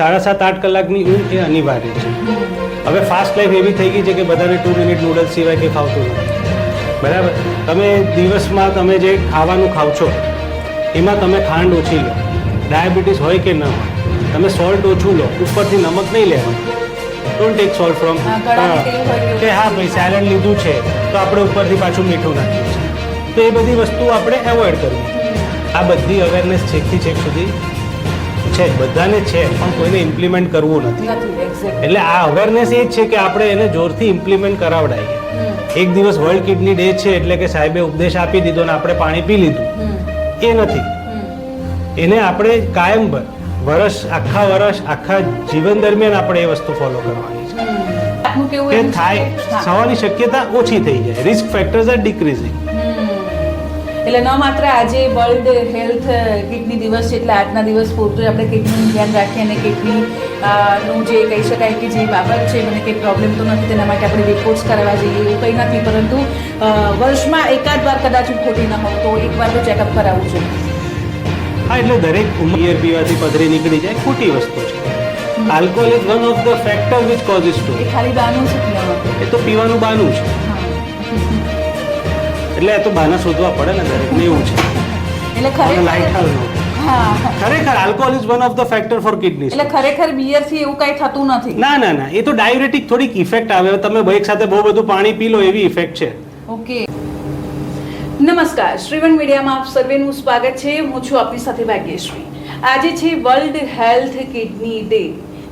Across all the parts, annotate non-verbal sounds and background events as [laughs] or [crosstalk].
સાડા સાત આઠ કલાકની ઊંઘ એ અનિવાર્ય છે. હવે ફાસ્ટ લાઈફ એવી થઈ ગઈ છે કે બધાને ટુ મિનિટ નૂડલ્સ સિવાય કંઈ ખાવતું નથી. બરાબર? તમે દિવસમાં તમે જે ખાવાનું ખાવ છો એમાં તમે ખાંડ ઓછી લો. ડાયાબિટીસ હોય કે ન હોય તમે સોલ્ટ ઓછું લો ઉપરથી નમક નહીં લેવાનું. Don't take salt from. કે હા ભાઈ સેલડ લીધું છે તો આપણે ઉપરથી પાછું મીઠું નાખ્યું છે તો એ બધી વસ્તુ આપણે એવોઇડ કરવી. આ બધી અવેરનેસ છેકથી છેક સુધી છે બધાને છે પણ કોઈને ઇમ્પ્લિમેન્ટ કરવું નથી. એટલે આ અવેરનેસ એ જ છે કે આપણે એને જોરથી ઇમ્પ્લિમેન્ટ કરાવડાવીએ એક દિવસ વર્લ્ડ કિડની ડે છે એટલે કે સાહેબે ઉપદેશ આપી દીધો ને આપણે પાણી પી લીધું. એ નથી. એને આપણે કાયમ ભર વર્ષ આખા વર્ષ આખા જીવન દરમિયાન આપણે એ વસ્તુ ફોલો કરવાની છે. કે થાય. થવાની શક્યતા ઓછી થઈ જાય. રિસ્ક ફેક્ટર્સ આર ડિક્રીઝિંગ એટલે ન માત્ર આજે વર્લ્ડ હેલ્થ કિડની દિવસ છે એટલે આજના દિવસ પૂરતું આપણે કિડનીનું ધ્યાન રાખીએ અને કિડની નું જે કહી શકાય કે જે બાબત છે મને કંઈ પ્રોબ્લેમ તો નથી તેના માટે આપણે રિપોર્ટ્સ કરાવવા જઈએ એવું કંઈ નથી પરંતુ વર્ષમાં એકાદ વાર કદાચ હું ખોટી ન હોઉં તો એક વાર તો ચેકઅપ કરાવવું જોઈએ હા એટલે દરેક ઉંમર પીવાથી પથરી નીકળી જાય ખોટી વસ્તુ છે. Alcohol is one of the factor which causes to એ ખાલી બાનું છે. એ તો પીવાનું બાનું છે એટલે એ તો બહાના શોધવા પડે ને દરેકને એવું છે. એટલે ખરેખર લાઈટ ખરેખર હા. ખરેખર alcohol is one of the factor for kidney એટલે ખરેખર બિયરથી એવું કઈ થતું નથી. ના ના ના. એ તો ડાયુરેટિક થોડીક ઇફેક્ટ આવે. તમે એક સાથે બહુ બધું પાણી પી લો એવી ઇફેક્ટ છે. ઓકે. નમસ્કાર. શ્રીવન મીડિયામાં આપ સર્વેનું સ્વાગત છે. હું છું આપની સાથે ભાગ્યશ્રી. આજે છે વર્લ્ડ હેલ્થ કિડની ડે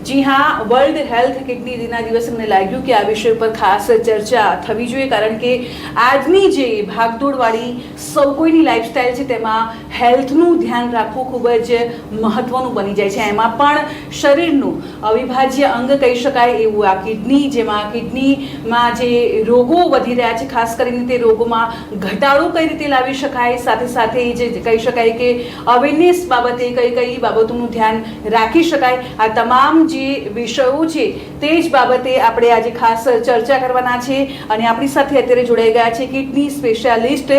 જી હા વર્લ્ડ હેલ્થ કિડની ડેના દિવસે મને લાગ્યું કે આ વિષય પર ખાસ ચર્ચા થવી જોઈએ, કારણ કે આજની જે ભાગદોડવાળી સૌ કોઈની લાઈફસ્ટાઈલ છે, તેમાં હેલ્થનું ધ્યાન રાખવું ખૂબ જ મહત્વનું બની જાય છે. એમાં પણ શરીરનું અવિભાજ્ય અંગ કહી શકાય એવું આ કિડની જેમાં કિડનીમાં જે રોગો વધી રહ્યા છે, ખાસ કરીને તે રોગોમાં ઘટાડો કઈ રીતે લાવી શકાય, સાથે સાથે જે કહી શકાય કે અવેરનેસ બાબતે કઈ કઈ બાબતોનું ધ્યાન રાખી શકાય. આ તમામ જે વિષયો છે, તે જ બાબતે આપણે આજે ખાસ ચર્ચા કરવાના છે અને આપણી સાથે અત્યારે જોડાઈ ગયા છે kidney specialist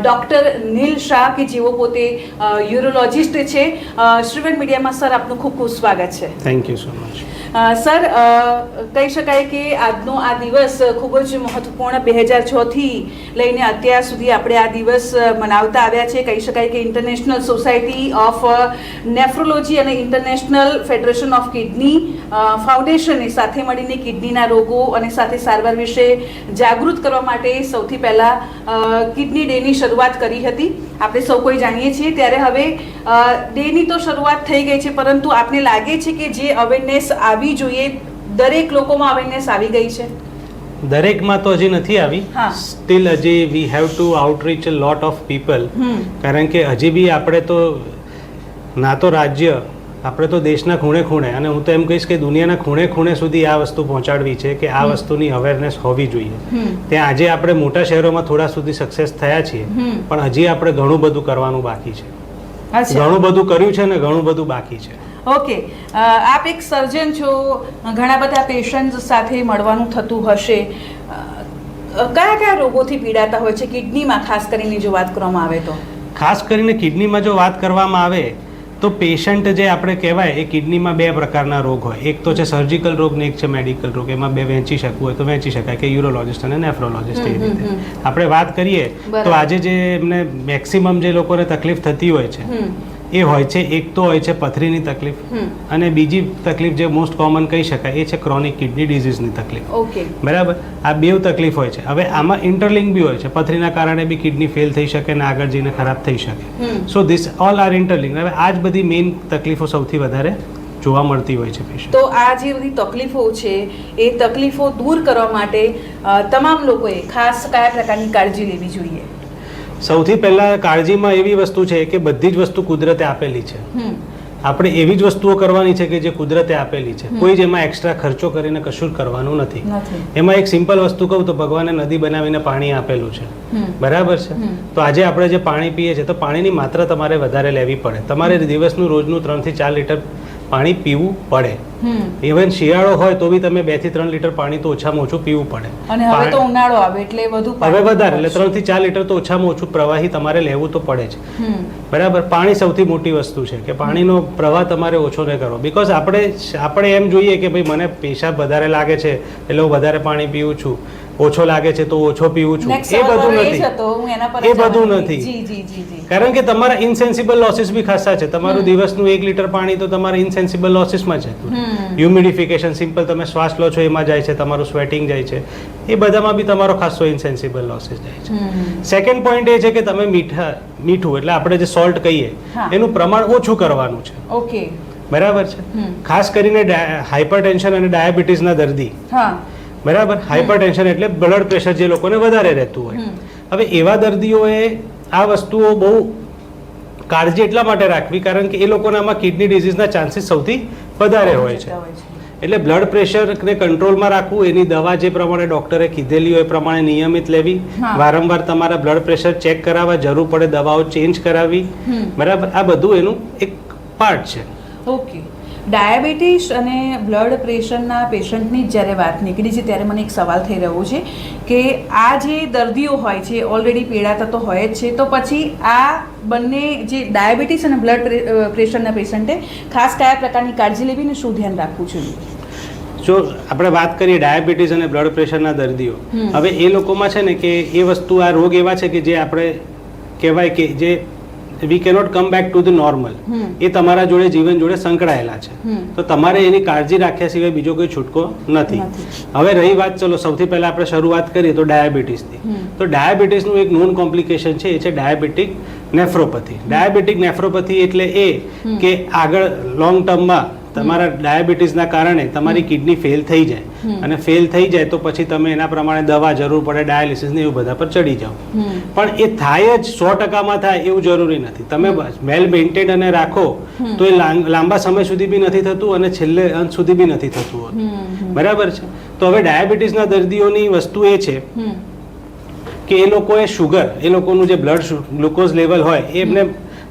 doctor Neel Shah કે જેઓ પોતે યુરોલોજિસ્ટ છે. શ્રીવેન મીડિયામાં સર આપનું ખૂબ ખૂબ સ્વાગત છે. Thank you so much sir કહી શકાય કે આજનો આ દિવસ ખૂબ જ મહત્વપૂર્ણ બે હજાર છથી લઈને અત્યાર સુધી આપણે આ દિવસ મનાવતા આવ્યા છે. કહી શકાય કે ઇન્ટરનેશનલ સોસાયટી ઓફ નેફ્રોલોજી અને ઇન્ટરનેશનલ ફેડરેશન ઓફ કિડની ફાઉન્ડેશને સાથે મળીને કિડનીના રોગો અને સાથે સારવાર વિશે જાગૃત કરવા માટે સૌથી પહેલાં કિડની ડેની શરૂઆત કરી હતી. આપણે સૌ કોઈ જાણીએ છીએ. ત્યારે હવે ડેની તો શરૂઆત થઈ ગઈ છે પરંતુ આપને લાગે છે કે જે અવેરનેસ આવી જોઈએ દરેક લોકોમાં અવેરનેસ આવી ગઈ છે? દરેકમાં તો હજી નથી આવી. હા. સ્ટીલ હજી we have to outreach lot of people કારણ કે હજી બી આપણે તો ના તો રાજ્ય આપણે તો દેશના ખૂણે ખૂણે અને હું તો એમ કહીશ કે દુનિયાના ખૂણે ખૂણે સુધી આ વસ્તુ પહોંચાડવી છે કે આ વસ્તુની અવેરનેસ હોવી જોઈએ. ત્યાં આજે આપણે મોટા શહેરોમાં થોડા સુધી સક્સેસ થયા છીએ પણ હજી આપણે ઘણું બધું કરવાનું બાકી છે. ઘણું બધું કર્યું છે ને ઘણું બધું બાકી છે. ઓકે. આપ એક સર્જન છો ઘણા બધા પેશન્ટ સાથે મળવાનું થતું હશે. કયા કયા રોગોથી પીડાતા હોય છે? કિડનીમાં ખાસ કરીને જો વાત કરવામાં આવે તો. ખાસ કરીને કિડનીમાં જો વાત કરવામાં આવે તો પેશન્ટ જે આપણે કહેવાય એ કિડનીમાં બે પ્રકારના રોગ હોય. એક તો છે સર્જિકલ રોગ ને એક છે મેડિકલ રોગ. એમાં બે વહેંચી શકવું હોય તો વહેંચી શકાય કે યુરોલોજિસ્ટ અને નેફ્રોલોજિસ્ટ એ રીતે. આપણે વાત કરીએ તો આજે જે એમને મેક્સિમમ જે લોકોને તકલીફ થતી હોય છે એ હોય છે એક તો હોય છે પથરીની તકલીફ અને બીજી તકલીફ જે મોસ્ટ કોમન કહી શકાય એ છે ક્રોનિક કિડની ડિઝીઝની તકલીફ. ઓકે. બરાબર? આ બેવ તકલીફ હોય છે. હવે આમાં ઇન્ટરલિંક બી હોય છે. પથરીના કારણે બી કિડની ફેલ થઈ શકે અને આગળ જઈને ખરાબ થઈ શકે. So this all are interlink હવે આ જ બધી મેઇન તકલીફો સૌથી વધારે જોવા મળતી હોય છે પેશન્ટ તો આ જે બધી તકલીફો છે એ તકલીફો દૂર કરવા માટે તમામ લોકોએ ખાસ કયા પ્રકારની કાળજી લેવી જોઈએ? સૌથી પહેલાં કાળજીમાં એવી વસ્તુ છે કે બધી જ વસ્તુ કુદરતે આપેલી છે. આપણે એવી જ વસ્તુઓ કરવાની છે કે જે કુદરતે આપેલી છે. કોઈ જ એમાં એક્સ્ટ્રા ખર્ચો કરીને કશું જ કરવાનું નથી. નથી. એમાં એક સિમ્પલ વસ્તુ કહું તો ભગવાને નદી બનાવીને પાણી આપેલું છે. બરાબર છે? તો આજે આપણે જે પાણી પીએ છીએ તો પાણીની માત્રા તમારે વધારે લેવી પડે. તમારે દિવસનું રોજનું ત્રણથી ચાર લીટર પાણી પીવું પડે. ઇવન શિયાળો હોય તો બી તમે બેથી ત્રણ લીટર પાણી તો ઓછામાં ઓછું પીવું પડે. અને હવે તો ઉનાળો આવે એટલે બધું હવે વધારે એટલે ત્રણથી ચાર લીટર તો ઓછામાં ઓછું પ્રવાહી તમારે લેવું તો પડે જ. બરાબર? પાણી સૌથી મોટી વસ્તુ છે કે પાણીનો પ્રવાહ તમારે ઓછો ન કરવો. બીકોઝ આપણે આપણે એમ જોઈએ કે ભાઈ મને પેશાબ વધારે લાગે છે એટલે હું વધારે પાણી પીવું છું. ઓછો લાગે છે તો ઓછો પીવું છું. એ બધું નથી. એ બધું નથી. કારણ કે તમારા ઇનસેન્સિબલ લોસીસ બી ખાસા છે. તમારું દિવસનું એક લીટર પાણી તો તમારા ઇનસેન્સિબલ લોસીસમાં છે હ્યુમિડિફિકેશન સિમ્પલ તમે શ્વાસ લો છો એમાં જાય છે તમારું સ્વેટિંગ જાય છે. એ બધામાં બી તમારો ખાસો ઇનસેન્સિબલ લોસીસ જાય છે. સેકન્ડ પોઈન્ટ એ છે કે તમે મીઠા મીઠું એટલે આપણે જે સોલ્ટ કહીએ એનું પ્રમાણ ઓછું કરવાનું છે. ઓકે. બરાબર છે? ખાસ કરીને હાઇપરટેન્શન અને ડાયાબિટીસના દર્દી. હા. બરાબર? હાઇપરટેન્શન એટલે બ્લડ પ્રેશર જે લોકોને વધારે રહેતું હોય. હવે એવા દર્દીઓએ આ વસ્તુઓ બહુ કાળજી એટલા માટે રાખવી કારણ કે એ લોકોનામાં કિડની ડિઝીઝના ચાન્સીસ સૌથી વધારે હોય છે. જતા હોય છે. એટલે બ્લડ પ્રેશરને કંટ્રોલમાં રાખવું એની દવા જે પ્રમાણે ડોક્ટરે કીધેલી હોય એ પ્રમાણે નિયમિત લેવી. વારંવાર તમારા બ્લડ પ્રેશર ચેક કરાવવા જરૂર પડે દવાઓ ચેન્જ કરાવવી. બરાબર? આ બધું એનું એક પાર્ટ છે. ઓકે ડાયાબિટીસ અને બ્લડ પ્રેશરના પેશન્ટની જ જ્યારે વાત નીકળી છે ત્યારે મને એક સવાલ થઈ રહ્યો છે કે આ જે દર્દીઓ હોય છે ઓલરેડી પીડાતા તો હોય જ છે તો પછી આ બંને જે ડાયાબિટીસ અને બ્લડ પ્રેશરના પેશન્ટે ખાસ કયા પ્રકારની કાળજી લેવી ને શું ધ્યાન રાખવું જોઈએ? જો આપણે વાત કરીએ ડાયાબિટીસ અને બ્લડ પ્રેશરના દર્દીઓ હવે એ લોકોમાં છે ને કે એ વસ્તુ આ રોગ એવા છે કે જે આપણે કહેવાય કે જે we cannot come back to the normal એ તમારા જોડે જીવન જોડે સંકળાયેલા છે. તો તમારે એની કાળજી રાખ્યા સિવાય બીજો કોઈ છૂટકો નથી. હવે રહી વાત ચલો સૌથી પહેલા આપણે શરૂઆત કરીએ તો ડાયાબિટીસથી તો ડાયાબિટીસનું એક નોન કોમ્પ્લિકેશન છે એ છે ડાયાબિટીક નેફ્રોપથી. ડાયાબિટીક નેફ્રોપથી એટલે એ કે આગળ લોંગ ટર્મમાં તમારા ડાયાબિટીસના કારણે તમારી કિડની ફેલ થઈ જાય. અને ફેલ થઈ જાય તો પછી તમે એના પ્રમાણે દવા જરૂર પડે ડાયાલિસિસ ને એવું બધા પર ચડી જાઓ. પણ એ થાય જ સો ટકામાં થાય એવું જરૂરી નથી. તમે વેલ મેન્ટેન અને રાખો તો એ લાંબા સમય સુધી બી નથી થતું અને છેલ્લે અંત સુધી બી નથી થતું હોતું. બરાબર છે? તો હવે ડાયાબિટીસના દર્દીઓની વસ્તુ એ છે કે એ લોકોએ શુગર એ લોકોનું જે બ્લડ ગ્લુકોઝ લેવલ હોય એમને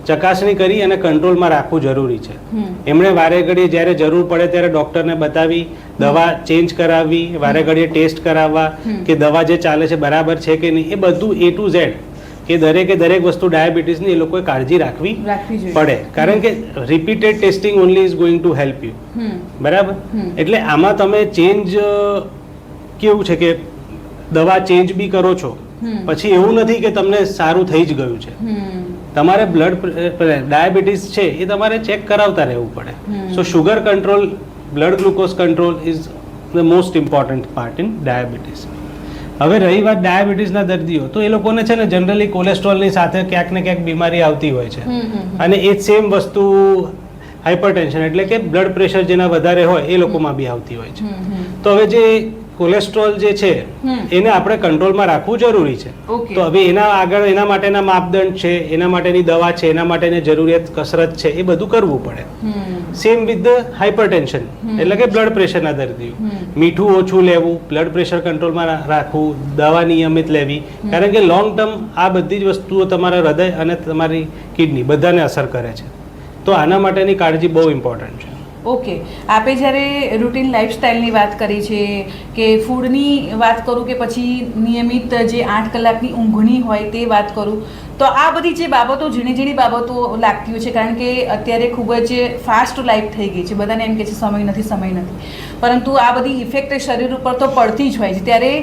ચકાસણી કરી અને કંટ્રોલમાં રાખવું જરૂરી છે. એમણે વારે ઘડીએ જ્યારે જરૂર પડે ત્યારે ડૉક્ટરને બતાવી દવા ચેન્જ કરાવવી વારે ઘડીએ ટેસ્ટ કરાવવા કે દવા જે ચાલે છે બરાબર છે કે નહીં એ બધું એ ટુ ઝેડ કે દરેકે દરેક વસ્તુ ડાયાબિટીસની એ લોકોએ કાળજી રાખવી પડે. કારણ કે repeated testing only is going to help you બરાબર? એટલે આમાં તમે ચેન્જ કેવું છે કે દવા ચેન્જ બી કરો છો. પછી એવું નથી કે તમને સારું થઈ જ ગયું છે. તમારે બ્લડ ડાયાબિટીસ છે એ તમારે ચેક કરાવતા રહેવું પડે. So sugar control blood glucose control is the most important part in diabetes હવે રહી વાત ડાયાબિટીસના દર્દીઓ તો એ લોકોને છે ને જનરલી કોલેસ્ટ્રોલની સાથે ક્યાંક ને ક્યાંક બીમારી આવતી હોય છે. અને એ સેમ વસ્તુ હાઇપરટેન્શન એટલે કે બ્લડ પ્રેશર જેના વધારે હોય એ લોકોમાં બી આવતી હોય છે. તો હવે જે કોલેસ્ટ્રોલ જે છે એને આપણે કંટ્રોલમાં રાખવું જરૂરી છે. તો હવે એના આગળ એના માટેના માપદંડ છે એના માટેની દવા છે એના માટેની જરૂરિયાત કસરત છે એ બધું કરવું પડે. સેમ વિથ ધ હાઇપરટેન્શન એટલે કે બ્લડ પ્રેશરના દર્દીઓ. મીઠું ઓછું લેવું બ્લડ પ્રેશર કંટ્રોલમાં રાખવું દવા નિયમિત લેવી. કારણ કે લોંગ ટર્મ આ બધી જ વસ્તુઓ તમારા હૃદય અને તમારી કિડની બધાને અસર કરે છે. તો આના માટેની કાળજી બહુ ઇમ્પોર્ટન્ટ છે. ઓકે આપે જ્યારે રૂટીન લાઇફસ્ટાઈલની વાત કરી છે કે ફૂડની વાત કરું કે પછી નિયમિત જે આઠ કલાકની ઊંઘની હોય તે વાત કરું, તો આ બધી જે બાબતો ઝીણી ઝીણી બાબતો લાગતી હોય છે, કારણ કે અત્યારે ખૂબ જ ફાસ્ટ લાઈફ થઈ ગઈ છે. બધાને એમ કે છે, સમય નથી સમય નથી. પરંતુ આ બધી ઇફેક્ટ શરીર ઉપર તો પડતી જ હોય છે. ત્યારે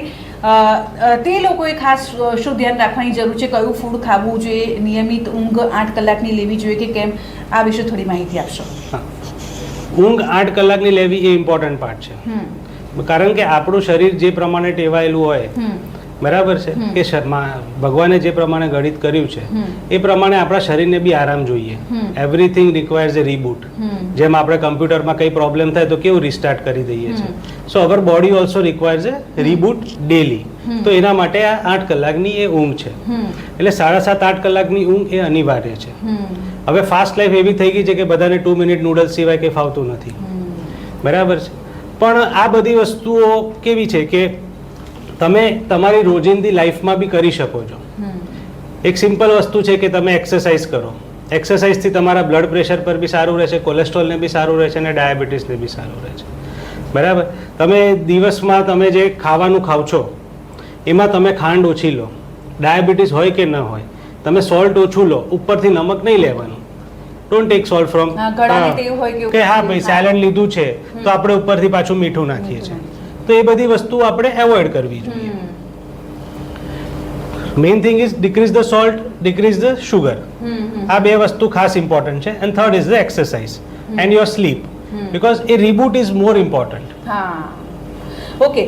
તે લોકોએ ખાસ શું ધ્યાન રાખવાની જરૂર છે? કયું ફૂડ ખાવું જોઈએ? નિયમિત ઊંઘ આઠ કલાકની લેવી જોઈએ કે કેમ? આ વિશે થોડી માહિતી આપશો. હા. ઊંઘ આઠ કલાકની લેવી એ ઇમ્પોર્ટન્ટ પાર્ટ છે. કારણ કે આપણું શરીર જે પ્રમાણે ટેવાયેલું હોય બરાબર છે? કે શર્મા ભગવાને જે પ્રમાણે ગણિત કર્યું છે એ પ્રમાણે આપણા શરીરને બી આરામ જોઈએ. એવરીથિંગ રિક્વાયર્સ એ રીબૂટ જેમ આપણે કમ્પ્યુટરમાં કંઈ પ્રોબ્લેમ થાય તો કેવું રિસ્ટાર્ટ કરી દઈએ છીએ? So our body also requires a reboot daily તો એના માટે આ આઠ કલાકની એ ઊંઘ છે. એટલે સાડા સાત આઠ કલાકની ઊંઘ એ અનિવાર્ય છે. હવે ફાસ્ટ લાઈફ એવી થઈ ગઈ છે કે બધાને ટુ મિનિટ નૂડલ્સ સિવાય કંઈ ફાવતું નથી. બરાબર છે? પણ આ બધી વસ્તુઓ કેવી છે કે તમે તમારી રોજિંદી લાઈફમાં બી કરી શકો છો. એક સિમ્પલ વસ્તુ છે કે તમે એક્સરસાઇઝ કરો. એક્સરસાઇઝથી તમારા બ્લડ પ્રેશર પર બી સારું રહેશે કોલેસ્ટ્રોલને બી સારું રહેશે અને ડાયાબિટીસને બી સારું રહેશે. બરાબર? તમે દિવસમાં તમે જે ખાવાનું ખાવ છો એમાં તમે ખાંડ ઓછી લો. ડાયાબિટીસ હોય કે ન હોય તમે સોલ્ટ ઓછું લો ઉપરથી નમક નહીં લેવાનું. ડોન્ટ ટેક સોલ્ટ ફ્રોમ કે હા ભાઈ. સેલડ લીધું છે તો આપણે ઉપરથી પાછું મીઠું નાખીએ છીએ. તો એ બધી વસ્તુ આપણે એવોઇડ કરવી જોઈએ. Main thing is decrease the salt decrease the sugar. આ બે વસ્તુ ખાસ ઇમ્પોર્ટન્ટ છે. And third is the exercise and your sleep because a reboot is more important હા. ઓકે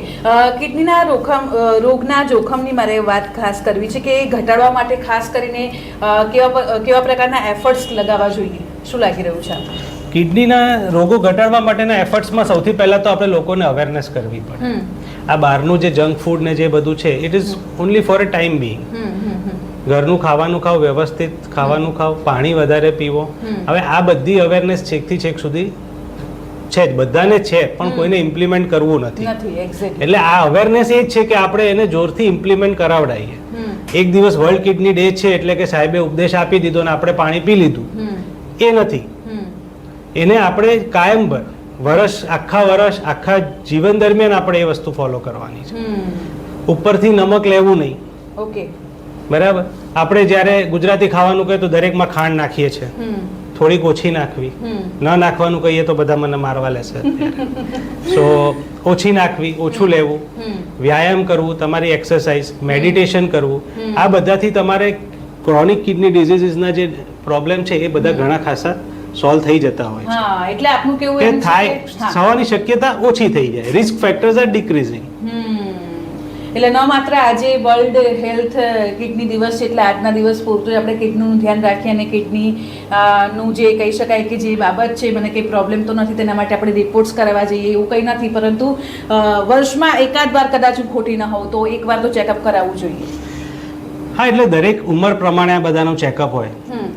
કિડનીના રોખમ રોગના જોખમની મારે વાત ખાસ કરવી છે કે ઘટાડવા માટે ખાસ કરીને કેવા કેવા પ્રકારના એફર્ટ્સ લગાવવા જોઈએ? શું લાગી રહ્યું છે? કિડનીના રોગો ઘટાડવા માટેના એફર્ટ્સમાં સૌથી પહેલાં તો આપણે લોકોને અવેરનેસ કરવી પડે. આ બહારનું જે જંક ફૂડ ને જે બધું છે it is only for a time being. ઘરનું ખાવાનું ખાઓ વ્યવસ્થિત ખાવાનું ખાઓ પાણી વધારે પીવો. હવે આ બધી અવેરનેસ છેકથી છેક સુધી છે જ બધાને છે પણ કોઈને ઇમ્પ્લિમેન્ટ કરવું નથી. એટલે આ અવેરનેસ એ જ છે કે આપણે એને જોરથી ઇમ્પ્લિમેન્ટ કરાવડાવીએ એક દિવસ વર્લ્ડ કિડની ડે છે એટલે કે સાહેબે ઉપદેશ આપી દીધો ને આપણે પાણી પી લીધું. એ નથી. એને આપણે કાયમભર વર્ષ આખા વર્ષ આખા જીવન દરમિયાન આપણે એ વસ્તુ ફોલો કરવાની છે. ઉપરથી નમક લેવું નહીં. ઓકે. બરાબર? આપણે જ્યારે ગુજરાતી ખાવાનું કહીએ તો દરેકમાં ખાંડ નાખીએ છીએ. થોડીક ઓછી નાખવી. ન નાખવાનું કહીએ તો બધા મને મારવા લેશે સો ઓછી નાખવી ઓછું લેવું. વ્યાયામ કરવું તમારી એક્સરસાઇઝ મેડિટેશન કરવું. આ બધાથી તમારે ક્રોનિક કિડની ડિઝીઝીસના જે પ્રોબ્લેમ છે એ બધા ઘણા ખાસા સોલ્વ થઈ જતા હોય છે. હા એટલે આપનું કેવું એમ થાય થવાની શક્યતા ઓછી થઈ જાય. રિસ્ક ફેક્ટર્સ આર ડિક્રીઝિંગ એટલે ન માત્ર આજે વર્લ્ડ હેલ્થ કિડની દિવસ છે એટલે આજના દિવસ પૂરતું આપણે કિડનીનું ધ્યાન રાખીએ અને કિડની નું જે કહી શકાય કે જે બાબત છે મને કંઈ પ્રોબ્લેમ તો નથી તેના માટે આપણે રિપોર્ટ્સ કરાવવા જઈએ એવું કંઈ નથી પરંતુ વર્ષમાં એકાદ વાર કદાચ હું ખોટી ન હોઉં તો એકવાર તો ચેકઅપ કરાવવું જોઈએ. હા એટલે દરેક ઉંમર પ્રમાણે આ બધાનું ચેકઅપ હોય.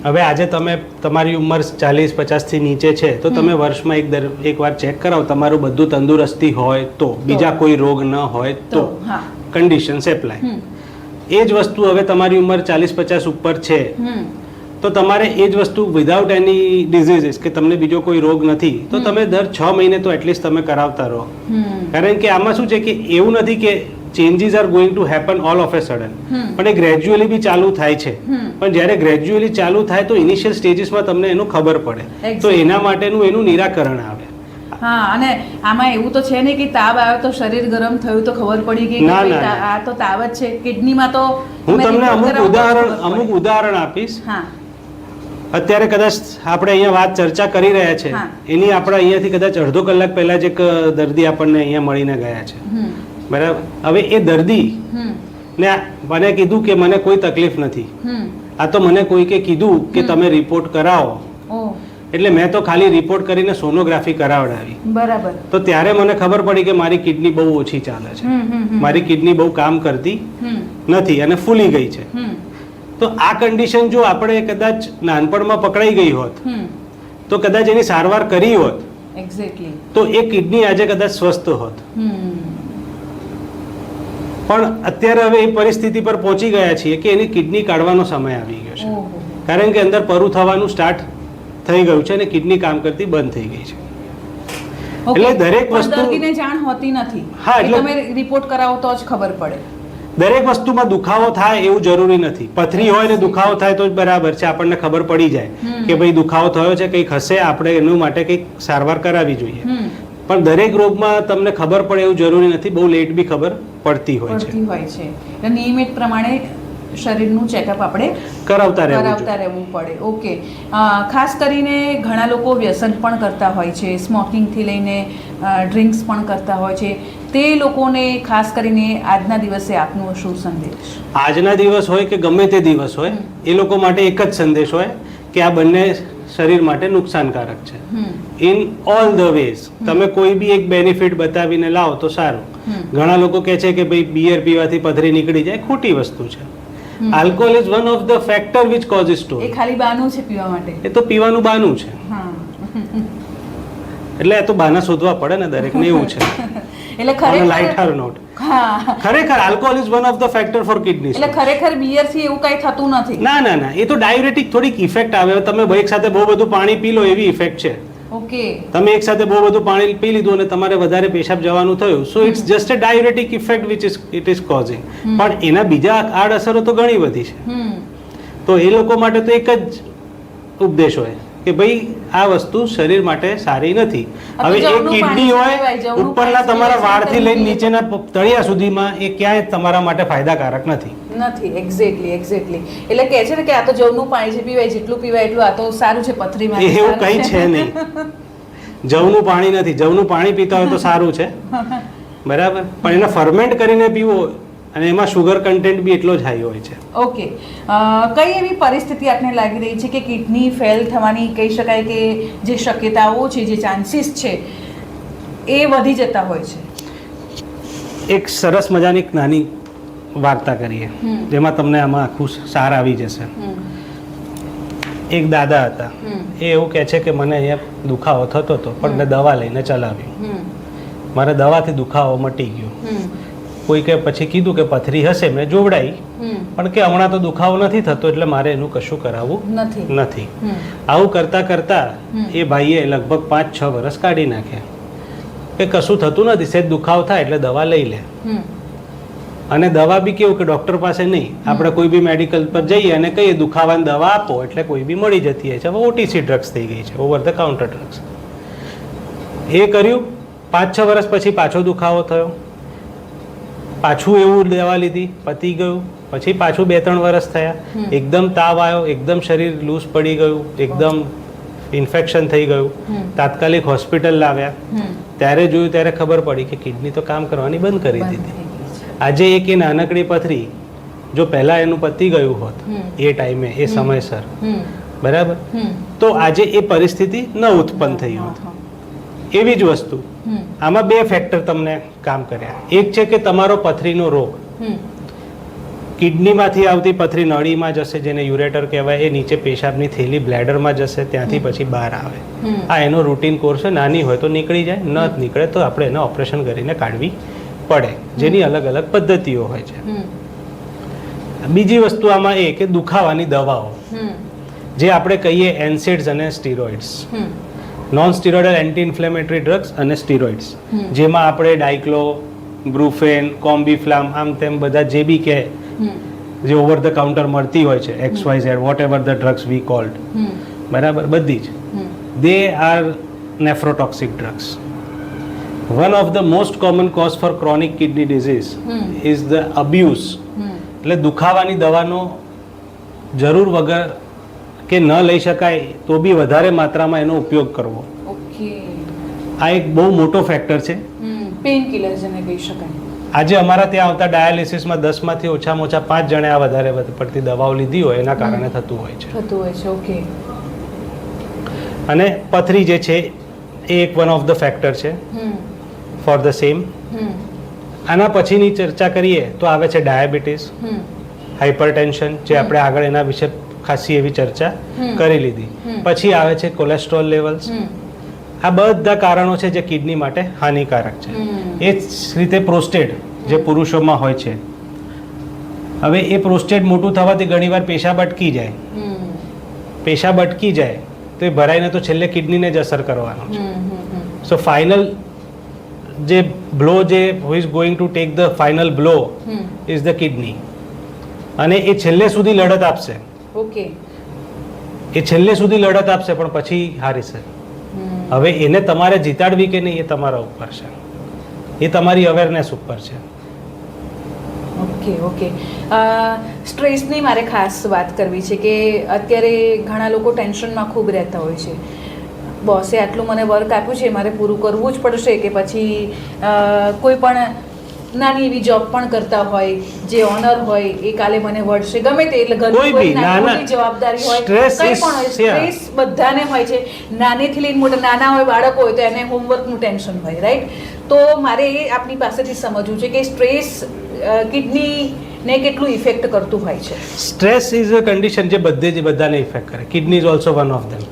હવે આજે તમે તમારી ઉંમર ચાલીસ પચાસથી નીચે છે તો તમે વર્ષમાં એક દર એકવાર ચેક કરાવો તમારું બધું તંદુરસ્તી હોય તો બીજા કોઈ રોગ ન હોય તો કન્ડિશન્સ એપ્લાય એ જ વસ્તુ હવે તમારી ઉંમર ચાલીસ પચાસ ઉપર છે. તો તમારે એ જ વસ્તુ વિધાઉટ એની ડિઝીઝીસ કે તમને બીજો કોઈ રોગ નથી તો તમે દર છ મહિને તો એટલીસ્ટ તમે કરાવતા રહો. કારણ કે આમાં શું છે કે એવું નથી કે changes are going to happen all of a sudden પણ એ ગ્રેજ્યુઅલી બી ચાલુ થાય છે. પણ જ્યારે ગ્રેજ્યુઅલી ચાલુ થાય તો ઇનિશિયલ સ્ટેજીસમાં તમને એનું ખબર પડે. તો એના માટેનું એનું નિરાકરણ આવે. હા અને આમાં એવું તો છે ને કે તાવ આવ્યો તો શરીર ગરમ થયું તો ખબર પડી કે. આ તો તાવ જ છે. કિડનીમાં તો હું તમને અમુક ઉદાહરણ અમુક ઉદાહરણ આપીશ. હા. અત્યારે કદાચ આપણે અહીંયા વાત ચર્ચા કરી રહ્યા છે. એની આપણે અહીંયાથી કદાચ અડધો કલાક પહેલા જ એક દર્દી આપણને અહીંયા મળીને ગયા છે. બરાબર? હવે એ દર્દી ને મને કીધું કે મને કોઈ તકલીફ નથી. આ તો મને કોઈકે કીધું કે તમે રિપોર્ટ કરાવો. એટલે મેં તો ખાલી રિપોર્ટ કરીને સોનોગ્રાફી કરાવડાવી. બરાબર. તો ત્યારે મને ખબર પડી કે મારી કિડની બહુ ઓછી ચાલે છે. મારી કિડની બહુ કામ કરતી નથી અને ફૂલી ગઈ છે. તો આ કન્ડિશન જો આપણે કદાચ નાનપણમાં પકડાઈ ગઈ હોત તો કદાચ એની સારવાર કરી હોત એક્ઝેક્ટલી તો એ કિડની આજે કદાચ સ્વસ્થ હોત. પણ અત્યારે હવે એ પરિસ્થિતિ પર પહોંચી ગયા છીએ કે એની કિડની કાઢવાનો સમય આવી ગયો છે. કારણ કે અંદર પરું થવાનું સ્ટાર્ટ થઈ ગયું છે અને કિડની કામ કરતી બંધ થઈ ગઈ છે. એટલે દરેક વસ્તુ- દર્દીને જાણ હોતી નથી. હા, એટલે- તમે રિપોર્ટ કરાવો તો જ ખબર પડે. દરેક વસ્તુમાં દુખાવો થાય એવું જરૂરી નથી. પથરી હોય ને દુખાવો થાય તો જ બરાબર છે આપણને ખબર પડી જાય કે ભાઈ દુખાવો થયો છે કંઈક હશે આપણે એનું માટે કંઈક સારવાર કરાવવી જોઈએ. પણ દરેક રોગમાં તમને ખબર પડે એવું જરૂરી નથી બહુ લેટ બી ખબર પડતી હોય છે. પડતી હોય છે. એટલે નિયમિત પ્રમાણે શરીરનું ચેકઅપ આપણે કરાવતા રહેવું કરાવતા રહેવું પડે. ઓકે ખાસ કરીને ઘણા લોકો વ્યસન પણ કરતા હોય છે. સ્મોકિંગથી લઈને ડ્રિંક્સ પણ કરતા હોય છે. તે લોકોને ખાસ કરીને આજના દિવસે આપનો શું સંદેશ? આજના દિવસ હોય કે ગમે તે દિવસ હોય એ લોકો માટે એક જ સંદેશ હોય કે આ બંને શરીર માટે નુકસાનકારક છે. ઇન ઓલ ધ વેઝ તમે કોઈ બી એક બેનિફિટ બતાવીને લાવો તો સારું. ઘણા લોકો કહે છે કે ભાઈ બિયર પીવાથી પથરી નીકળી જાય ખોટી વસ્તુ છે. Alcohol is one of the factor which causes એ ખાલી બાનું છે પીવા માટે. એ તો પીવાનું બાનું છે. એટલે એ તો બાના શોધવા પડે ને દરેકને એવું છે. [laughs] એટલે ખરેખર લાઇટર ખરેખર નોટ હા. ખરેખર alcohol is one of the factor for kidney એટલે ખરેખર બીયરથી એવું કઈ થતું નથી. ના ના ના. એ તો ડાયુરેટિક થોડીક ઇફેક્ટ આવે. તમે એક સાથે બહુ બધું પાણી પી લો એવી ઇફેક્ટ છે. ઓકે. તમે એક સાથે બહુ બધું પાણી પી લીધું અને તમારે વધારે પેશાબ જવાનું થયું. So it's just a diuretic effect which is it is causing પણ એના બીજા આડઅસરો તો ઘણી બધી છે. તો એ લોકો માટે તો એક જ ઉપદેશ હોય. કે ભાઈ આ વસ્તુ શરીર માટે સારી નથી. હવે એ કિડની હોય ઉપરના તમારા વાળથી લઈને નીચેના તળિયા સુધીમાં એ ક્યાંય તમારા માટે ફાયદાકારક નથી. નથી એક્ઝેક્ટલી એક્ઝેક્ટલી એટલે કહે છે ને કે આ તો જવનું પાણી છે પીવાય જેટલું પીવાય એટલું આ તો સારું છે પથરી માટે એવું કંઈ છે. નહીં. જવનું પાણી નથી. જવનું પાણી પીતા હોય તો સારું છે. [laughs] બરાબર? પણ એને ફર્મેન્ટ કરીને પીવો અને એમાં શુગર કન્ટેન્ટ બી એટલો જ હાઈ હોય છે. ઓકે. કઈ એવી પરિસ્થિતિ આપને લાગી રહી છે કે કિડની ફેલ થવાની કહી શકાય કે જે શક્યતાઓ છે જે ચાન્સીસ છે એ વધી જતા હોય છે? એક સરસ મજાની એક નાની વાર્તા કરીએ જેમાં તમને આમાં આખું સાર આવી જશે. એક દાદા હતા. એ એવું કહે છે કે મને અહીંયા દુખાવો થતો હતો પણ મેં દવા લઈને ચલાવ્યું મારે દવાથી દુખાવો મટી ગયો. કોઈ કે પછી કીધું કે પથરી હશે મેં જોવડાઈ. પણ કે હમણાં તો દુખાવો નથી થતો એટલે મારે એનું કશું કરાવવું નથી. નથી. આવું કરતા કરતા એ ભાઈએ લગભગ પાંચ છ વર્ષ કાઢી નાખ્યા. કે કશું થતું નથી સેજ દુખાવ થાય એટલે દવા લઈ લે. અને દવા બી કેવું કે ડૉક્ટર પાસે નહીં. આપણે કોઈ બી મેડિકલ પર જઈએ અને કહીએ દુખાવાની દવા આપો એટલે કોઈ બી મળી જતી હોય છે. હવે ઓટીસી ડ્રગ્સ થઈ ગઈ છે ઓવર ધ કાઉન્ટર ડ્રગ્સ એ કર્યું. પાંચ છ વર્ષ પછી પાછો દુખાવો થયો. પાછું એવું દવા લીધી પતી ગયું. પછી પાછું બે ત્રણ વર્ષ થયા એકદમ તાવ આવ્યો એકદમ શરીર લૂઝ પડી ગયું એકદમ ઇન્ફેક્શન થઈ ગયું. તાત્કાલિક હોસ્પિટલ લાવ્યા. ત્યારે જોયું ત્યારે ખબર પડી કે કિડની તો કામ કરવાની બંધ કરી દીધી. આજે એક એ નાનકડી પથરી જો પહેલા એનું પતી ગયું હોત એ ટાઈમે એ સમયસર. બરાબર? તો આજે એ પરિસ્થિતિ ન ઉત્પન્ન થઈ હોત. એવી જ વસ્તુ. આમાં બે ફેક્ટર તમને કામ કર્યા. એક છે કે તમારો પથરીનો રોગ. કિડનીમાંથી આવતી પથરી નળીમાં જશે જેને યુરેટર કહેવાય એ નીચે પેશાબની થેલી બ્લેડરમાં જશે ત્યાંથી પછી બહાર આવે. આ એનો રૂટીન કોર્સ છે. નાની હોય તો નીકળી જાય ન નીકળે તો આપણે એને ઓપરેશન કરીને કાઢવી પડે. જેની અલગ અલગ પદ્ધતિઓ હોય છે. બીજી વસ્તુ આમાં એ કે દુખાવાની દવાઓ. જે આપણે કહીએ એન્સિડ્સ અને steroids. Non steroidal anti inflammatory drugs અને સ્ટીરોઇડ્સ જેમાં આપણે ડાયક્લો બ્રુફેન કોમ્બીફ્લામ આમ તેમ બધા જે બી કે જે ઓવર ધ કાઉન્ટર મળતી હોય છે X Y Z whatever the drugs we called બરાબર? બધી જ. They are nephrotoxic drugs one of the most common cause for chronic kidney disease is the abuse એટલે દુખાવાની દવાનો જરૂર વગર કે ન લઈ શકાય તો બી વધારે માત્રામાં એનો ઉપયોગ કરવો. આ એક બહુ મોટો ફેક્ટર છે. પેઇન કિલર જેને કહી શકાય. આજે અમારા ત્યાં આવતા ડાયાલિસિસમાં દસમાંથી ઓછામાં ઓછા પાંચ જણે આ વધારે પડતી દવાઓ લીધી હોય એના કારણે થતું હોય છે. થતું હોય છે ઓકે. અને પથરી જે છે એ એક વન ઓફ ધ ફેક્ટર છે. ફોર ધ સેમ આના પછીની ચર્ચા કરીએ તો આવે છે ડાયાબિટીસ હાઇપરટેન્શન જે આપણે આગળ એના વિશે ખાસી એવી ચર્ચા કરી લીધી. પછી આવે છે કોલેસ્ટ્રોલ લેવલ્સ આ બધા કારણો છે જે કિડની માટે હાનિકારક છે. એ જ રીતે પ્રોસ્ટેટ જે પુરુષોમાં હોય છે. હવે એ પ્રોસ્ટેટ મોટું થવાથી ઘણીવાર પેશાબ અટકી જાય. પેશાબ અટકી જાય તો એ ભરાઈને તો છેલ્લે કિડનીને જ અસર કરવાનો છે. સો ફાઇનલ જે બ્લો જે who is going to take the final blow is the kidney અને એ છેલ્લે સુધી લડત આપશે. ઓકે. એ છેલ્લે સુધી લડત આપશે પણ પછી હારીશે. હવે એને તમારે જીતાડવી કે નહીં એ તમારા ઉપર છે. એ તમારી અવેરનેસ ઉપર છે. Okay okay. સ્ટ્રેસની મારે ખાસ વાત કરવી છે કે અત્યારે ઘણા લોકો ટેન્શનમાં ખૂબ રહેતા હોય છે. બોસે આટલું મને વર્ક આપ્યું છે મારે પૂરું કરવું જ પડશે કે પછી કોઈ પણ નાની એવી જોબ પણ કરતા હોય જે ઓનર હોય એ કાલે મને વળશે. ગમે તે એટલે ઘરની કોઈ નાની જવાબદારી હોય કંઈ પણ હોય સ્ટ્રેસ બધાને હોય છે. નાનેથી લઈને મોટા નાના હોય બાળકો હોય તો એને હોમવર્કનું ટેન્શન હોય રાઈટ તો મારે એ આપની પાસેથી સમજવું છે કે સ્ટ્રેસ કિડનીને કેટલું ઇફેક્ટ કરતું હોય છે. સ્ટ્રેસ ઇઝ અ કન્ડિશન જે બધે જ બધાને ઇફેક્ટ કરે. Kidney is also one of them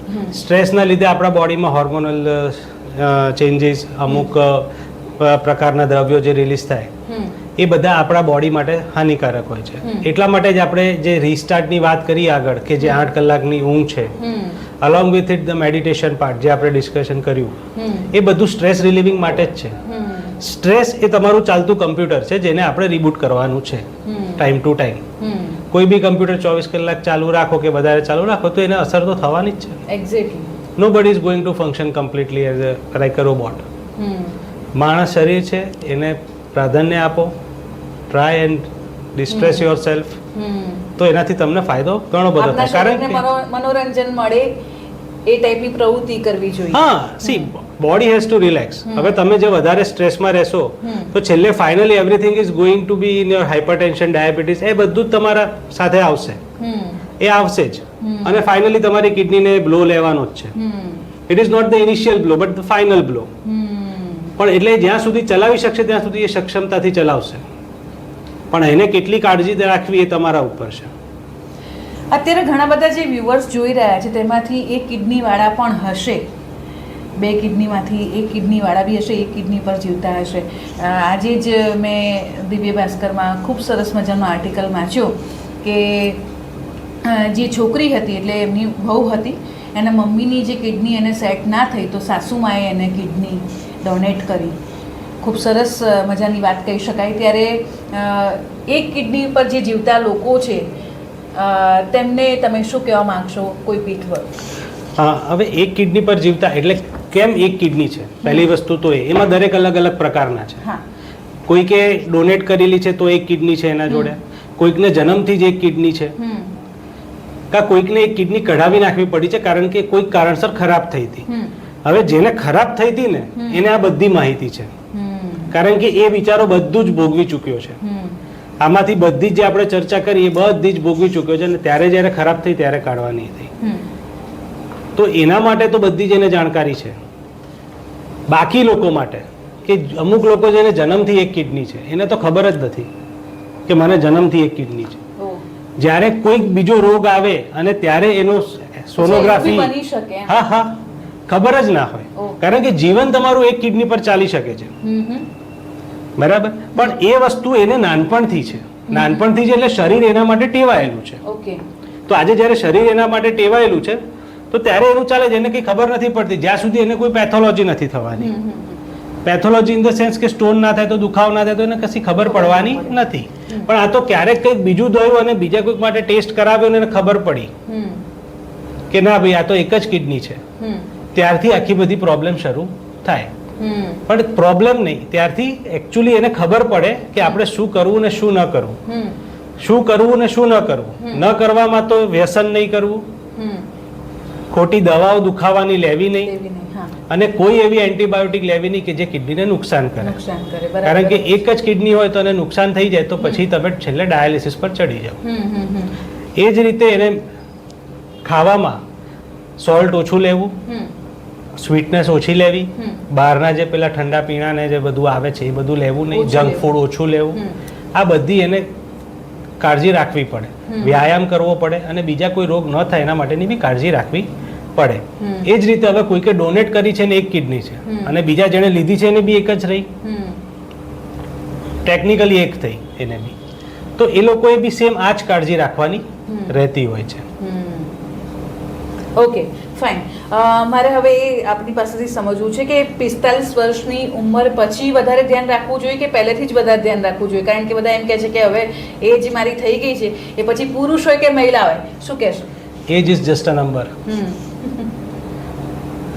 સ્ટ્રેસના લીધે આપણા બોડીમાં હોર્મોનલ ચેન્જીસ અમુક પ્રકારના દ્રવ્યો જે રિલીઝ થાય એ બધા આપણા બોડી માટે હાનિકારક હોય છે. એટલા માટે જ આપણે જે રીસ્ટાર્ટની વાત કરી આગળ કે જે આઠ કલાકની ઊંઘ છે along with it the meditation part જે આપણે ડિસ્કશન કર્યું એ બધું સ્ટ્રેસ રિલીવિંગ માટે જ છે. સ્ટ્રેસ એ તમારું ચાલતું કમ્પ્યુટર છે જેને આપણે રિબૂટ કરવાનું છે ટાઈમ ટુ ટાઈમ કોઈ બી કમ્પ્યુટર ચોવીસ કલાક ચાલુ રાખો કે વધારે ચાલુ રાખો તો એને અસર તો થવાની જ છે. Exactly nobody is going to function completely as a like a robot માણસ શરીર છે એને પ્રાધાન્ય આપો. Try and distress yourself તો એનાથી તમને ફાયદો ઘણો બધો થાય. કારણ કે મનોરંજન મળે એ ટાઈપની પ્રવૃત્તિ કરવી જોઈએ. હા see body has to relax હવે તમે જે વધારે સ્ટ્રેસમાં રહેશો તો છેલ્લે finally everything is going to be in your hypertension diabetes એ બધું જ તમારા સાથે આવશે. એ આવશે જ. અને ફાઇનલી તમારી કિડનીને બ્લો લેવાનો જ છે. It is not the initial blow but the final blow પણ એટલે જ્યાં સુધી ચલાવી શકશે, ત્યાં સુધી એ સક્ષમતાથી ચલાવશે. પણ એને કેટલી કાળજી રાખવી એ તમારા ઉપર છે. અત્યારે ઘણા બધા જે વ્યુઅર્સ જોઈ રહ્યા છે, તેમાંથી એક કિડનીવાળા પણ હશે. બે કિડનીમાંથી એક કિડનીવાળા બી હશે, એક કિડની પર જીવતા હશે. આજે જ મેં દિવ્ય ભાસ્કરમાં ખૂબ સરસ મજાનો આર્ટિકલ વાંચ્યો કે જે છોકરી હતી, એટલે એમની બહુ હતી, એના મમ્મીની જે કિડની એને સેટ ના થઈ, તો સાસુમાએ એને કિડની ડોનેટ કરી. ખૂબ સરસ મજાની વાત કહી શકાય. ત્યારે એક કિડની પર જે જીવતા લોકો છે તેમને તમે શું કહેવા માગશો? કોઈ પીઠ પર. હવે એક કિડની પર જીવતા એટલે કેમ એક કિડની છે? પહેલી વસ્તુ તો એ. એમાં દરેક અલગ અલગ પ્રકારના છે. હા. કોઈકે ડોનેટ કરેલી છે તો એક કિડની છે એના જોડે. કોઈકને જન્મથી જ એક કિડની છે. કા કોઈકને એક કિડની કઢાવી નાખવી પડી છે કારણ કે કોઈક કારણસર ખરાબ થઈ હતી. હવે જેને ખરાબ થઈ હતી ને એને આ બધી માહિતી છે. કારણ કે એ વિચારો બધું જ ભોગવી ચૂક્યો છે. આમાંથી બધી જ આપણે ચર્ચા કરી એ બધી જ ભોગવી ચૂક્યો છે અને ત્યારે જ્યારે ખરાબ થઈ ત્યારે કાઢવાની થઈ તો એના માટે તો બધી જ એને જાણકારી છે. બાકી લોકો માટે કે અમુક લોકો જેને જન્મથી એક કિડની છે એને તો ખબર જ નથી કે મને જન્મથી એક કિડની છે. જ્યારે કોઈક બીજો રોગ આવે અને ત્યારે એનો સોનોગ્રાફી. હા હા. ખબર જ ના હોય. કારણ કે જીવન તમારું એક કિડની પર ચાલી શકે છે. બરાબર? પણ એ વસ્તુ એને નાનપણથી છે. નાનપણથી છે એટલે શરીર એના માટે ટેવાયેલું છે. તો આજે જ્યારે શરીર એના માટે ટેવાયેલું છે તો ત્યારે એનું ચાલે છે. એને કંઈ ખબર નથી પડતી. જ્યાં સુધી એને કોઈ પેથોલોજી નથી થવાની. પેથોલોજી ઇન ધ સેન્સ કે સ્ટોન ના થાય તો દુખાવ ના થાય તો એને કશી ખબર પડવાની નથી. પણ આ તો ક્યારેક કંઈક બીજું દોયું અને બીજા કોઈક માટે ટેસ્ટ કરાવ્યો અને એને ખબર પડી કે ના ભાઈ આ તો એક જ કિડની છે. ત્યારથી આખી બધી પ્રોબ્લેમ શરૂ થાય. પણ પ્રોબ્લેમ નહીં ત્યારથી એકચ્યુઅલી એને ખબર પડે કે આપણે શું કરવું ને શું ન કરવું. શું કરવું ને શું ન કરવું. ન કરવામાં તો વ્યસન નહીં કરવું. ખોટી દવાઓ દુખાવાની લેવી નહીં. અને કોઈ એવી એન્ટીબાયોટિક લેવી નહીં કે જે કિડનીને નુકસાન કરે. કારણ કે એક જ કિડની હોય તો એને નુકસાન થઈ જાય તો પછી તમે છેલ્લે ડાયાલિસિસ પર ચડી જાઓ. એ જ રીતે એને ખાવામાં સોલ્ટ ઓછું લેવું. સ્વીટનેસ ઓછી લેવી બહારના જે પેલા ઠંડા પીણાને જે બધું આવે છે એ બધું લેવું નહીં જંક ફૂડ ઓછું લેવું. આ બધી એને કાળજી રાખવી પડે. વ્યાયામ કરવો પડે અને બીજા કોઈ રોગ ન થાય એના માટેની બી કાળજી રાખવી પડે. એ જ રીતે હવે કોઈકે ડોનેટ કરી છે ને એક કિડની છે. અને બીજા જેણે લીધી છે એને બી એક જ રહી. ટેકનિકલી એક થઈ એને બી. તો એ લોકોએ બી સેમ આ જ કાળજી રાખવાની રહેતી હોય છે. ઓકે ફાઇન મારે હવે એ આપની પાસેથી સમજવું છે કે પિસ્તાલીસ વર્ષની ઉંમર પછી વધારે ધ્યાન રાખવું જોઈએ કે પહેલેથી જ વધારે ધ્યાન રાખવું જોઈએ? કારણ કે બધા એમ કહે છે કે હવે એજ મારી થઈ ગઈ છે એ પછી પુરુષ હોય કે મહિલા હોય? શું કહેશો? Age is just a number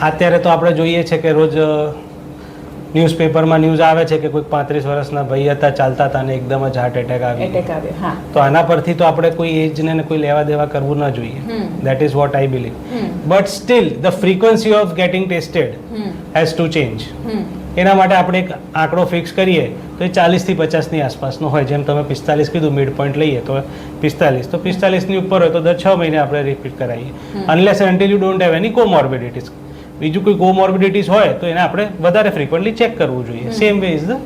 અત્યારે તો આપણે જોઈએ છે કે રોજ ન્યૂઝપેપરમાં ન્યૂઝ આવે છે કે કોઈક પાંત્રીસ વર્ષના ભાઈ હતા ચાલતા હતા અને એકદમ જ હાર્ટ એટેક આવી એટેક આવે હા. તો આના પરથી તો આપણે કોઈ એજને ને કોઈ લેવા દેવા કરવું ન જોઈએ. That is what I believe but still the frequency of getting tested has to change એના માટે આપણે એક આંકડો ફિક્સ કરીએ તો એ ચાલીસથી પચાસની આસપાસનો હોય. જેમ તમે પિસ્તાલીસ કીધું મિડ પોઈન્ટ લઈએ તો પિસ્તાલીસ. તો પિસ્તાલીસની ઉપર હોય તો દર છ મહિને આપણે રિપીટ કરાવીએ unless until you don't have any comorbidities બીજું કોઈ કોમોર્બિડિટીઝ હોય તો એને આપણે વધારે ફ્રિકવન્ટલી ચેક કરવું જોઈએ. Same way is the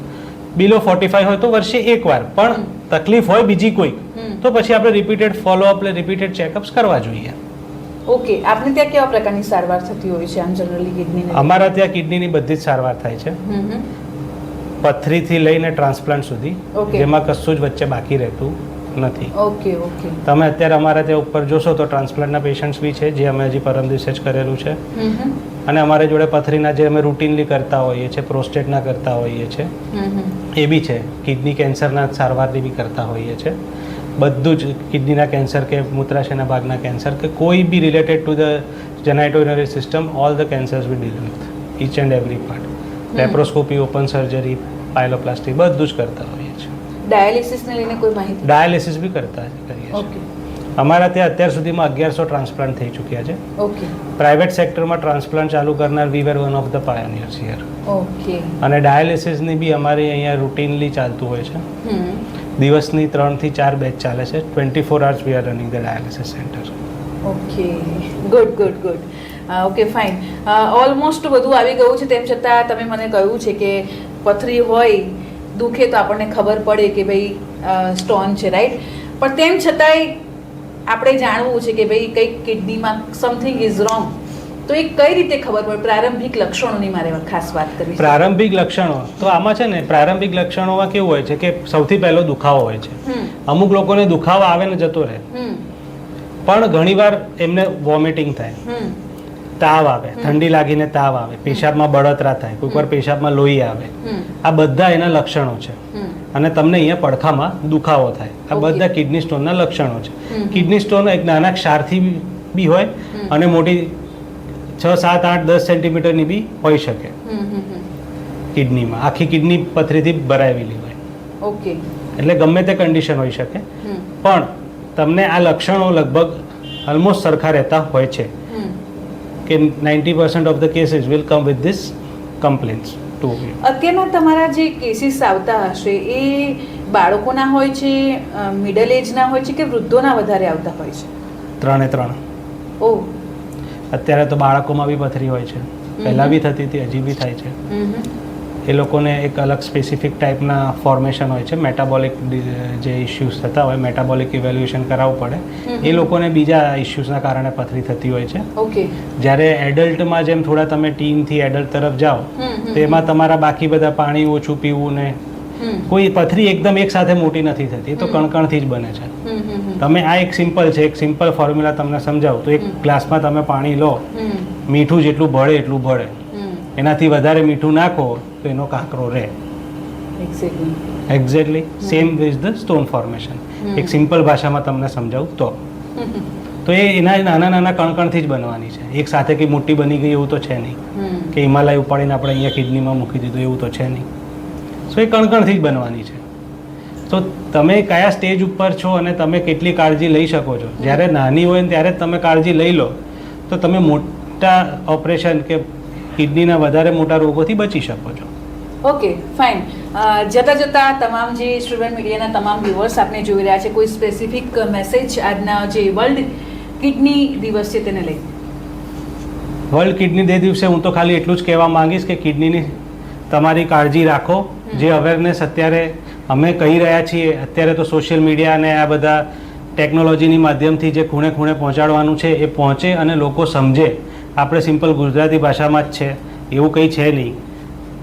below forty five હોય તો વર્ષે એકવાર. પણ તકલીફ હોય બીજી કોઈ તો પછી આપણે રિપીટેડ ફોલોઅપ રિપીટેડ ચેકઅપ્સ કરવા જોઈએ. ઓકે આપણે ત્યાં કેવા પ્રકારની સારવાર થતી હોય છે આમ જનરલી કિડની અમારા ત્યાં કિડનીની બધી જ સારવાર થાય છે. પથરીથી લઈને ટ્રાન્સપ્લાન્ટ સુધી. જેમાં કશું જ વચ્ચે બાકી રહેતું નથી. ઓકે ઓકે તમે અત્યારે અમારા ત્યાં ઉપર જોશો તો ટ્રાન્સપ્લાન્ટના પેશન્ટ્સ બી છે જે અમે હજી પરમ દિવસે જ કરેલું છે. અને અમારી જોડે પથરીના જે અમે રૂટીનલી કરતા હોઈએ છીએ પ્રોસ્ટેટના કરતા હોઈએ છીએ. એ બી છે. કિડની કેન્સરના સારવારની બી કરતા હોઈએ છીએ. બધું જ કિડનીના કેન્સર કે મૂત્રાશયના ભાગના કેન્સર કે કોઈ be related to the genitourinary system all the cancers be deal with each and every part laparoscopy open surgery pyeloplasty બધું જ કરતા હોઈએ છીએ. ડાયાલિસિસને લઈને કોઈ માહિતી? ડાયાલિસિસ બી કરતા કરીએ ઓકે. અમારા ત્યાં અત્યાર સુધીમાં અગિયારસો ટ્રાન્સપ્લાન્ટ થઈ ચૂક્યા છે. ઓકે. પ્રાઇવેટ સેક્ટરમાં ટ્રાન્સપ્લાન્ટ ચાલુ કરનાર we were one of the pioneers here okay. અને ડાયાલિસિસની બી અમારી અહીંયા રૂટીનલી ચાલતું હોય છે. દિવસની ત્રણથી ચાર બેચ ચાલે છે. Twenty four hours we are running the dialysis centre okay good good good okay fine almost બધું આવી ગયું છે. તેમ છતાં તમે મને કહ્યું છે કે પથરી હોય દુખે તો આપણને ખબર પડે કે ભાઈ સ્ટોન છે રાઈટ પણ તેમ છતાંય આપણે જાણવું છે કે ભાઈ કંઈક કિડનીમાં સમથિંગ ઇઝ રોંગ તો એ કઈ રીતે ખબર પડે? પ્રારંભિક લક્ષણોની મારે ખાસ વાત કરવી પ્રારંભિક લક્ષણો. તો આમાં છે ને પ્રારંભિક લક્ષણોમાં કેવું હોય છે કે સૌથી પહેલો દુખાવો હોય છે. અમુક લોકોને દુખાવો આવે ને જતો રહે. પણ ઘણીવાર એમને વોમિટિંગ થાય. તાવ આવે ઠંડી લાગીને તાવ આવે પેશાબમાં બળતરા થાય કોઈક વાર પેશાબમાં લોહી આવે. આ બધા એના લક્ષણો છે. અને તમને અહીંયા પડખામાં દુખાવો થાય. આ બધા કિડની સ્ટોનના લક્ષણો છે. કિડની સ્ટોન એક નાના ક્ષારથી બી હોય અને મોટી છ સાત આઠ દસ સેન્ટીમીટરની બી હોઈ શકે. કિડનીમાં. આખી કિડની પથરીથી ભરાયેલી હોય. ઓકે. એટલે ગમે તે કન્ડિશન હોઈ શકે. પણ તમને આ લક્ષણો લગભગ ઓલમોસ્ટ સરખા રહેતા હોય છે. કે ninety percent of the cases will come with this complaints to અત્યારના તમારા જે કેસીસ આવતા હશે એ બાળકોના હોય છે મિડલ એજના હોય છે કે વૃદ્ધોના વધારે આવતા હોય છે? ત્રણે ત્રણ. ઓ. અત્યારે તો બાળકોમાં બી પથરી હોય છે. પહેલાં બી થતી હતી હજી બી થાય છે. એ લોકોને એક અલગ સ્પેસિફિક ટાઈપના ફોર્મેશન હોય છે. મેટાબોલિક જે ઇશ્યુઝ થતા હોય મેટાબોલિક ઇવેલ્યુએશન કરાવવું પડે. એ લોકોને બીજા ઇસ્યુઝના કારણે પથરી થતી હોય છે. ઓકે જ્યારે એડલ્ટમાં જેમ થોડા તમે ટીનથી એડલ્ટ તરફ જાઓ તેમાં તમારા બાકી બધા પાણી ઓછું પીવું ને કોઈ પથરી એકદમ એક સાથે મોટી નથી થતી. એ તો કણકણથી જ બને છે. તમે આ એક સિમ્પલ છે એક સિમ્પલ ફોર્મ્યુલા તમને સમજાવું તો એક ગ્લાસમાં તમે પાણી લો. મીઠું જેટલું ભળે એટલું ભળે. એનાથી વધારે મીઠું નાખો તો એનો કાંકરો રહે. Exactly same with the stone formation એક સિમ્પલ ભાષામાં તમને સમજાવું તો. [laughs] તો એ એના નાના નાના કણકણથી જ બનવાની છે. એક સાથે કંઈ મોટી બની ગઈ એવું તો છે નહીં. કે હિમાલય ઉપાડીને આપણે અહીંયા કિડનીમાં મૂકી દીધું એવું તો છે નહીં. સો એ કણકણથી જ બનવાની છે. તો તમે કયા સ્ટેજ ઉપર છો અને તમે કેટલી કાળજી લઈ શકો છો? જ્યારે નાની હોય ને ત્યારે તમે કાળજી લઈ લો. તો તમે મોટા ઓપરેશન કે કિડનીના વધારે મોટા રોગોથી બચી શકો છો. Okay fine. જતા જતા તમામ જે સ્ટુડન્ટ મીડિયાના તમામ વ્યુઅર્સ આપણે જોઈ રહ્યા છે કોઈ સ્પેસિફિક મેસેજ આજના જે વર્લ્ડ કિડની દિવસ છે તેને લઈ. વર્લ્ડ કિડની ડે દિવસે હું તો ખાલી એટલું જ કહેવા માંગીશ કે કિડનીની તમારી કાળજી રાખો. જે અવેરનેસ અત્યારે અમે કહી રહ્યા છીએ અત્યારે તો સોશિયલ મીડિયા અને આ બધા ટેકનોલોજીની માધ્યમથી જે ખૂણે ખૂણે પહોંચાડવાનું છે એ પહોંચે અને લોકો સમજે. આપણે સિમ્પલ ગુજરાતી ભાષામાં જ છે એવું કંઈ છે નહીં.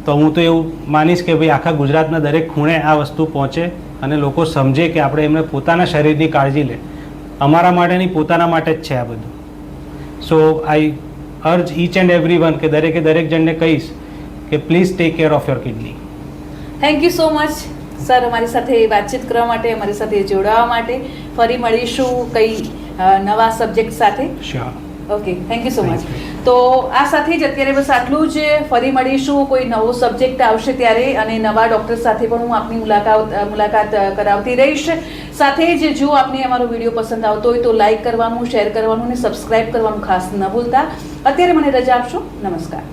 તો હું તો એવું માનીશ કે ભાઈ આખા ગુજરાતના દરેક ખૂણે આ વસ્તુ પહોંચે અને લોકો સમજે કે આપણે એમને પોતાના શરીરની કાળજી લે. અમારા માટેની પોતાના માટે જ છે આ બધું. So I urge each and every one કે દરેકે દરેક જણને કહીશ કે please take care of your kidney thank you so much sir અમારી સાથે વાતચીત કરવા માટે અમારી સાથે જોડાવા માટે. ફરી મળીશું કઈ નવા સબ્જેક્ટ સાથે. Sure okay thank you so much તો આ સાથે જ અત્યારે બસ આટલું જ. ફરી મળીશું કોઈ નવો સબ્જેક્ટ આવશે ત્યારે અને નવા ડૉક્ટર સાથે પણ હું આપની મુલાકાત મુલાકાત કરાવતી રહીશ. સાથે જ જો આપને અમારો વીડિયો પસંદ આવતો હોય તો લાઇક કરવાનું શેર કરવાનું અને સબસ્ક્રાઇબ કરવાનું ખાસ ન ભૂલતા. અત્યારે મને રજા આપશો. નમસ્કાર.